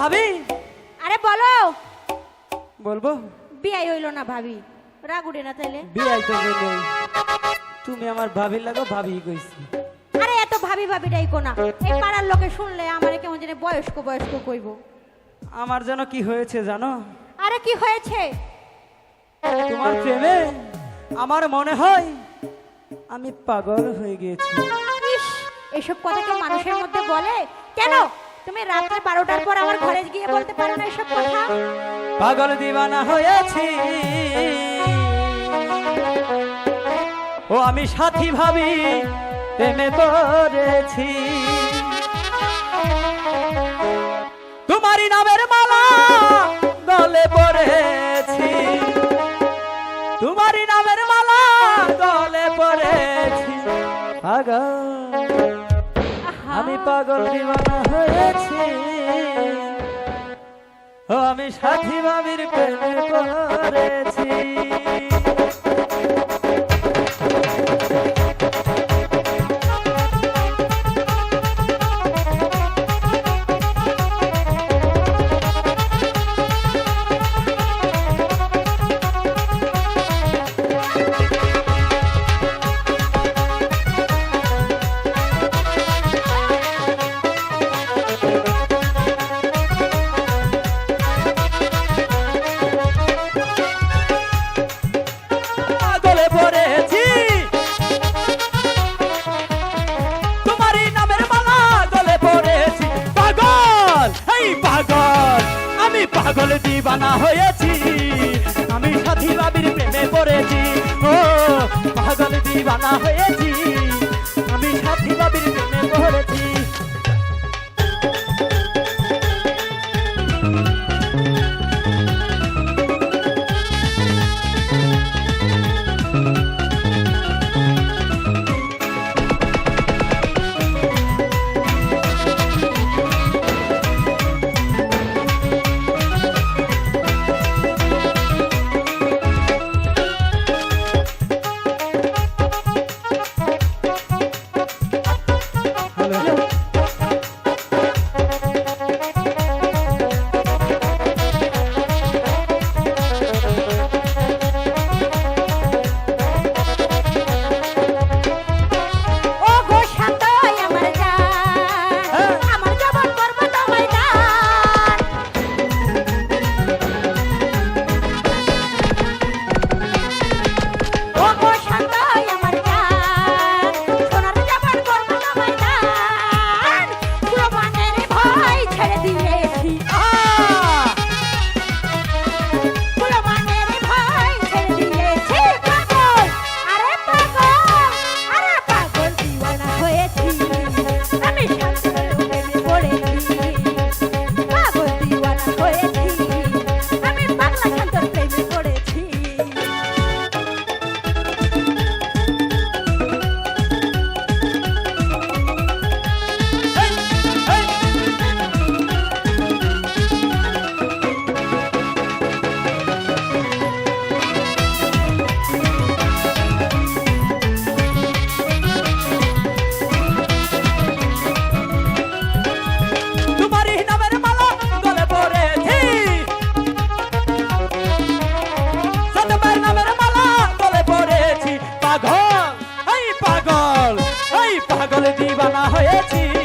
ভাবি আরে বলো। বলব? বিয়াই হইল না ভাবি। রাগ উঠে না তাইলে? বিয়াই তো নেই তুমি আমার ভাবির লাগো ভাবি কইছি। আরে এত ভাবি ভাবি ডাইকো না। এই পাড়ার লোকে শুনলে আমার কেমন জানি বয়স্ক বয়স্ক কইব। আমার যেন কি হয়েছে জানো? আরে কি হয়েছে? তোমার প্রেমে আমার মনে হয় আমি পাগল হয়ে গিয়েছি। ইস এসব কথা কি মানুষের মধ্যে বলে? কেন? তুমি রাত্রে বারোটার পর আমার ঘরে গিয়ে বলতে পারো না এসব কথা? পাগল দিবানা হয়েছি। ও আমি সাথী ভাবি প্রেমে পড়েছি। আমি হয়েছি। আমি সাথী বাবির প্রেমে পড়েছি। পাগল দিবানা হয়েছি আমি সাথী বাবির প্রেমে পড়েছি। ও পাগল দিবানা হয়েছি। দিবানা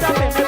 that